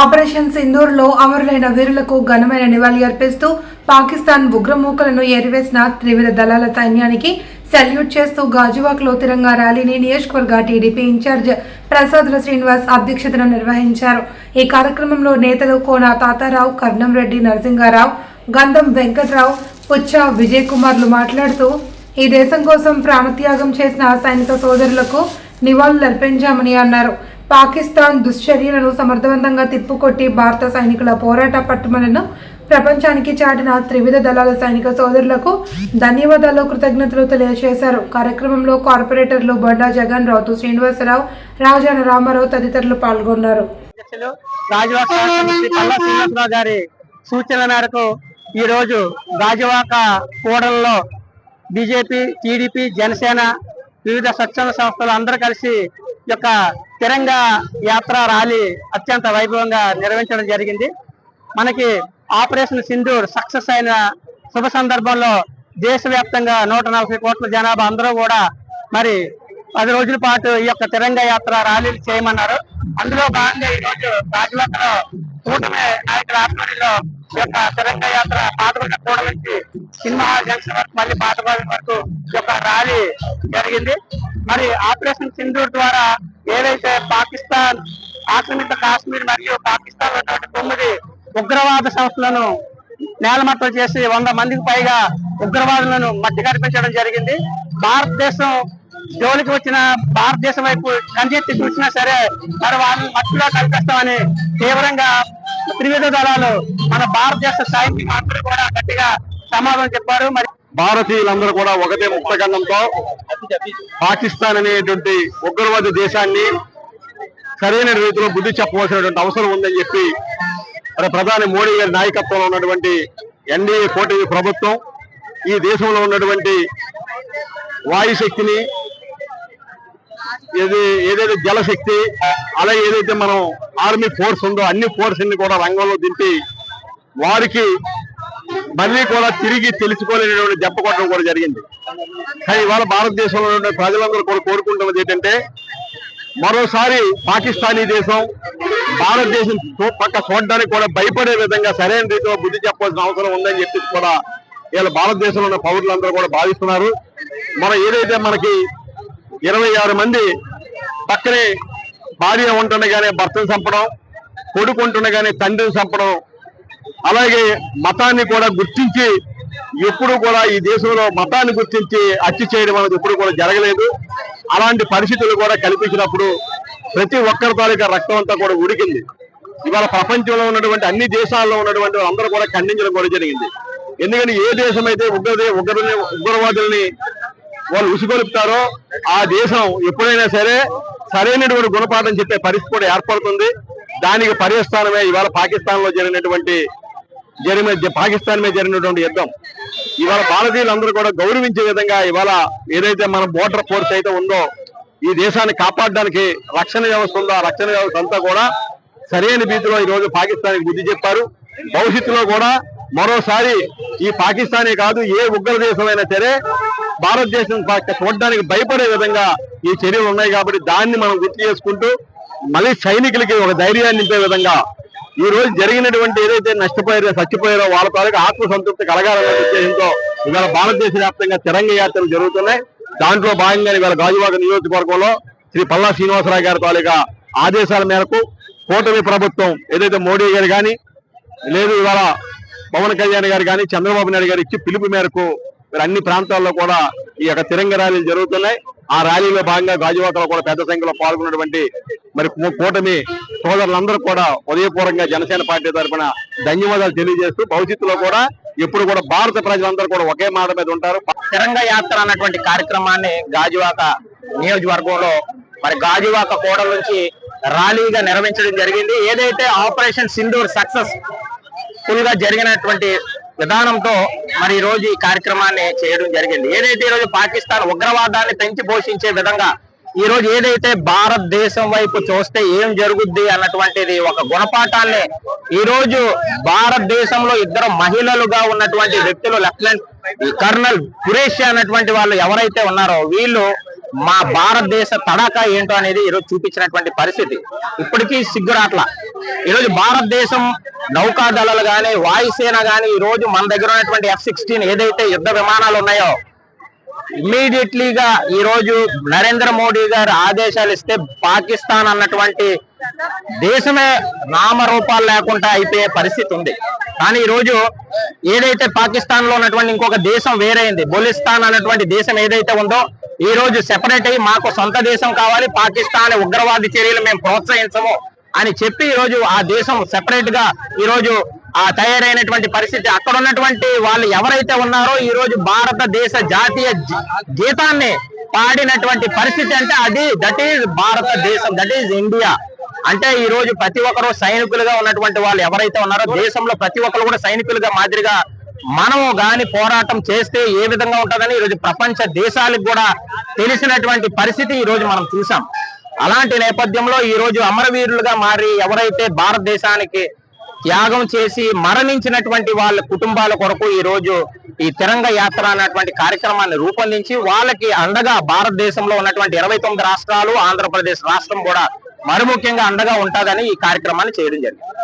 Operation సింధూర్లో అమరులైన వీరులకు ఘనమైన నివాళి అర్పిస్తూ పాకిస్తాన్ ఉగ్రమూకలను ఏరివేసిన త్రివిధ దళాల సైన్యానికి సెల్యూట్ చేస్తూ గాజువాక్లో తిరంగా ర్యాలీని నియోజకవర్గ టీడీపీ ఇన్ఛార్జ్ ప్రసాదుల శ్రీనివాస్ అధ్యక్షతన నిర్వహించారు. ఈ కార్యక్రమంలో నేతలు కోన తాతారావు కర్ణంరెడ్డి నరసింహారావు గంధం వెంకట్రావు పుచ్చ విజయ్ కుమార్లు మాట్లాడుతూ ఈ దేశం కోసం ప్రాణత్యాగం చేసిన సైనిక సోదరులకు నివాళులు అర్పించామని అన్నారు. పాకిస్తాన్ దుశ్చర్యలను సమర్థవంతంగా తిప్పుకొట్టి భారత సైనికుల పోరాట పట్టుమలను ప్రపంచానికి చాటిన త్రివిధ దళాల సైనిక సోదరులకు ధన్యవాదాలు కృతజ్ఞతలు తెలియజేశారు. కార్యక్రమంలో కార్పొరేటర్లు బండా జగన్ రావుతు శ్రీనివాసరావు రాజాన రామారావు తదితరులు పాల్గొన్నారు. గారి సూచన మేరకు ఈ రోజు గాజువాక కూడలలో బీజేపీ టీడీపీ జనసేన వివిధ స్వచ్ఛంద సంస్థలు అందరూ కలిసి ఈ యొక్క తిరంగా యాత్ర ర్యాలీ అత్యంత వైభవంగా నిర్వహించడం జరిగింది. మనకి ఆపరేషన్ సింధూర్ సక్సెస్ అయిన శుభ సందర్భంలో దేశవ్యాప్తంగా నూట నలభై కోట్ల జనాభా అందరూ కూడా మరి పది రోజుల పాటు ఈ యొక్క తిరంగా యాత్ర ర్యాలీలు చేయమన్నారు. అందులో భాగంగా ఈ రోజు రాజవాకలో కూటమి నాయకుల ఆధ్వర్యంలో ఈ యొక్క తిరంగా యాత్ర పాతబడిన కూడ నుంచి సినిమా జంక్షన్ వరకు మళ్ళీ పాతబడి వరకు యొక్క ర్యాలీ జరిగింది. మరి ఆపరేషన్ సింధూర్ ద్వారా ఏదైతే పాకిస్తాన్ ఆక్రమిత కాశ్మీర్ మరియు పాకిస్తాన్ ఉన్నటువంటి తొమ్మిది ఉగ్రవాద సంస్థలను నేలమట్టం చేసి వంద మందికి పైగా ఉగ్రవాదులను మట్టి కనిపించడం జరిగింది. భారతదేశం జోలికి వచ్చిన భారతదేశం వైపు కంజెత్తి చూసినా సరే మరి వాళ్ళని మట్టిలో కల్పిస్తామని తీవ్రంగా త్రివిధ దళాలు మన భారతదేశ సైనికులు అందరూ కూడా గట్టిగా సమాధానం చెప్పారు. మరి భారతీయులందరూ కూడా ఒకటే ముక్తగండంతో పాకిస్తాన్ అనేటువంటి ఉగ్రవాద దేశాన్ని సరైన రీతిలో బుద్ధి చెప్పవలసినటువంటి అవసరం ఉందని చెప్పి మరి ప్రధాని మోడీ గారి నాయకత్వంలో ఉన్నటువంటి ఎన్డీఏ కూటమి ప్రభుత్వం ఈ దేశంలో ఉన్నటువంటి వాయుశక్తిని ఏది ఏదైతే జలశక్తి అలాగే ఏదైతే మనం ఆర్మీ ఫోర్స్ ఉందో అన్ని ఫోర్స్ని కూడా రంగంలో దింపి వారికి మళ్ళీ కూడా తిరిగి తెలుసుకోలేనటువంటి దెబ్బ కొట్టడం కూడా జరిగింది. కానీ ఇవాళ భారతదేశంలో ఉన్న ప్రజలందరూ కూడా కోరుకుంటున్నది ఏంటంటే మరోసారి పాకిస్తానీ దేశం భారతదేశం పక్క చూడడానికి కూడా భయపడే విధంగా సరైన రీతిలో బుద్ధి చెప్పాల్సిన అవసరం ఉందని చెప్పేసి కూడా ఇలా భారతదేశంలో ఉన్న పౌరులందరూ కూడా భావిస్తున్నారు. మనం ఏదైతే మనకి ఇరవై ఆరు మంది పక్కనే భార్య ఉంటుండగానే భర్తను చంపడం కొడుకుంటుండగానే తండ్రిని చంపడం అలాగే మతాన్ని కూడా గుర్తించి ఎప్పుడు కూడా ఈ దేశంలో మతాన్ని గుర్తించి హత్య చేయడం అనేది ఎప్పుడు కూడా జరగలేదు. అలాంటి పరిస్థితులు కూడా కల్పించినప్పుడు ప్రతి ఒక్కరి తాలూకా రక్తం అంతా కూడా ఉడికింది. ఇవాళ ప్రపంచంలో ఉన్నటువంటి అన్ని దేశాల్లో ఉన్నటువంటి అందరూ కూడా ఖండించడం కూడా జరిగింది. ఎందుకంటే ఏ దేశం అయితే ఉగ్రదే ఉగ్ర ఉగ్రవాదుల్ని వాళ్ళు ఉసిగొలుపుతారో ఆ దేశం ఎప్పుడైనా సరే సరైనటువంటి గుణపాఠం చెప్పే పరిస్థితి కూడా ఏర్పడుతుంది. దానికి పరిస్థానమే ఇవాళ పాకిస్తాన్లో జరిగినటువంటి జరిగిన పాకిస్తాన్ మీద జరిగినటువంటి యుద్ధం. ఇవాళ భారతీయులందరూ కూడా గౌరవించే విధంగా ఇవాళ ఏదైతే మన బోర్డర్ ఫోర్స్ అయితే ఉందో ఈ దేశాన్ని కాపాడడానికి రక్షణ వ్యవస్థ ఉందో ఆ రక్షణ వ్యవస్థ అంతా కూడా సరైన రీతిలో ఈ రోజు పాకిస్తాన్కి బుద్ధి చెప్పారు. భవిష్యత్తులో కూడా మరోసారి ఈ పాకిస్తానే కాదు ఏ ఉగ్ర దేశమైనా సరే భారతదేశం చూడడానికి భయపడే విధంగా ఈ చర్యలు ఉన్నాయి కాబట్టి దాన్ని మనం గుర్తు చేసుకుంటూ మళ్ళీ సైనికులకి ఒక ధైర్యాన్ని నింపే విధంగా ఈ రోజు జరిగినటువంటి ఏదైతే నష్టపోయారో చచ్చిపోయారో వాళ్ళ తాలూకు ఆత్మ సంతృప్తి కలగాలనే ఉద్దేశంతో ఇవాళ భారతదేశ వ్యాప్తంగా తిరంగ యాత్రలు జరుగుతున్నాయి. దాంట్లో భాగంగా ఇవాళ గాజువాక నియోజకవర్గంలో శ్రీ పల్లా శ్రీనివాసరావు గారి తాలూకా ఆదేశాల మేరకు కూటమి ప్రభుత్వం ఏదైతే మోడీ గారు కానీ లేదు ఇవాళ పవన్ కళ్యాణ్ గారు కానీ చంద్రబాబు నాయుడు గారు ఇచ్చి పిలుపు మేరకు అన్ని ప్రాంతాల్లో కూడా ఈ యొక్క తిరంగ ర్యాలీలు జరుగుతున్నాయి. ఆ ర్యాలీలో భాగంగా గాజువాకలో కూడా పెద్ద సంఖ్యలో పాల్గొన్నటువంటి మరి కూటమి సోదరులందరూ కూడా ఉదయపూర్వకంగా జనసేన పార్టీ తరఫున ధన్యవాదాలు తెలియజేస్తూ భవిష్యత్తులో కూడా ఎప్పుడు కూడా భారత ప్రజలందరూ కూడా ఒకే మాట మీద ఉంటారు. తిరంగ యాత్ర అన్నటువంటి కార్యక్రమాన్ని గాజువాక నియోజకవర్గంలో మరి గాజువాక కోడల నుంచి ర్యాలీగా నిర్వహించడం జరిగింది. ఏదైతే ఆపరేషన్ సింధూర్ సక్సెస్ ఫుల్గా జరిగినటువంటి విధానంతో మరి ఈ రోజు ఈ కార్యక్రమాన్ని చేయడం జరిగింది. ఏదైతే ఈ రోజు పాకిస్తాన్ ఉగ్రవాదాన్ని పెంచి పోషించే విధంగా ఈ రోజు ఏదైతే భారతదేశం వైపు చూస్తే ఏం జరుగుద్ది అన్నటువంటిది ఒక గుణపాఠాన్ని ఈ రోజు భారతదేశంలో ఇద్దరు మహిళలుగా ఉన్నటువంటి వ్యక్తులు లెఫ్టినెంట్ కర్నల్ కురేషి అన్నటువంటి వాళ్ళు ఎవరైతే ఉన్నారో వీళ్ళు మా భారతదేశ తడాకా ఏంటో అనేది ఈరోజు చూపించినటువంటి పరిస్థితి. ఇప్పటికీ సిగ్గురాట్ల. ఈరోజు భారతదేశం నౌకాదళాలు కానీ వాయుసేన కానీ ఈ రోజు మన దగ్గర ఉన్నటువంటి ఎఫ్ సిక్స్టీన్ ఏదైతే యుద్ధ విమానాలు ఉన్నాయో ఇమ్మీడియట్లీగా ఈ రోజు నరేంద్ర మోడీ గారు ఆదేశాలు ఇస్తే పాకిస్తాన్ అన్నటువంటి దేశమే నామరూపాలు లేకుండా అయిపోయే పరిస్థితి ఉంది. కానీ ఈ రోజు ఏదైతే పాకిస్తాన్లో ఉన్నటువంటి ఇంకొక దేశం వేరైంది బొలిస్తాన్ అన్నటువంటి దేశం ఏదైతే ఉందో ఈ రోజు సెపరేట్ అయ్యి మాకు సొంత దేశం కావాలి పాకిస్తాన్ ఉగ్రవాది చర్యలు మేము ప్రోత్సహించము అని చెప్పి ఈ రోజు ఆ దేశం సెపరేట్గా ఈ రోజు ఆ తయారైనటువంటి పరిస్థితి. అక్కడ ఉన్నటువంటి వాళ్ళు ఎవరైతే ఉన్నారో ఈ రోజు భారతదేశ జాతీయ గీతాన్ని పాడినటువంటి పరిస్థితి అంటే అది. దట్ ఈజ్ భారతదేశం దట్ ఈజ్ ఇండియా అంటే ఈ రోజు ప్రతి ఒక్కరు సైనికులుగా ఉన్నటువంటి వాళ్ళు ఎవరైతే ఉన్నారో దేశంలో ప్రతి ఒక్కరు కూడా సైనికులుగా మాదిరిగా మనము గాని పోరాటం చేస్తే ఏ విధంగా ఉంటుందని ఈ రోజు ప్రపంచ దేశాలకు కూడా తెలిసినటువంటి పరిస్థితి ఈ రోజు మనం చూసాం అలాంటి నేపథ్యంలో ఈరోజు అమరవీరులుగా మారి ఎవరైతే భారతదేశానికి త్యాగం చేసి మరణించినటువంటి వాళ్ళ కుటుంబాల కొరకు ఈ రోజు ఈ తిరంగ యాత్ర అన్నటువంటి కార్యక్రమాన్ని రూపొందించి వాళ్ళకి అండగా భారతదేశంలో ఉన్నటువంటి ఇరవై తొమ్మిది రాష్ట్రాలు ఆంధ్రప్రదేశ్ రాష్ట్రం కూడా మరి ముఖ్యంగా అండగా ఉంటుందని ఈ కార్యక్రమాన్ని చేయడం జరిగింది.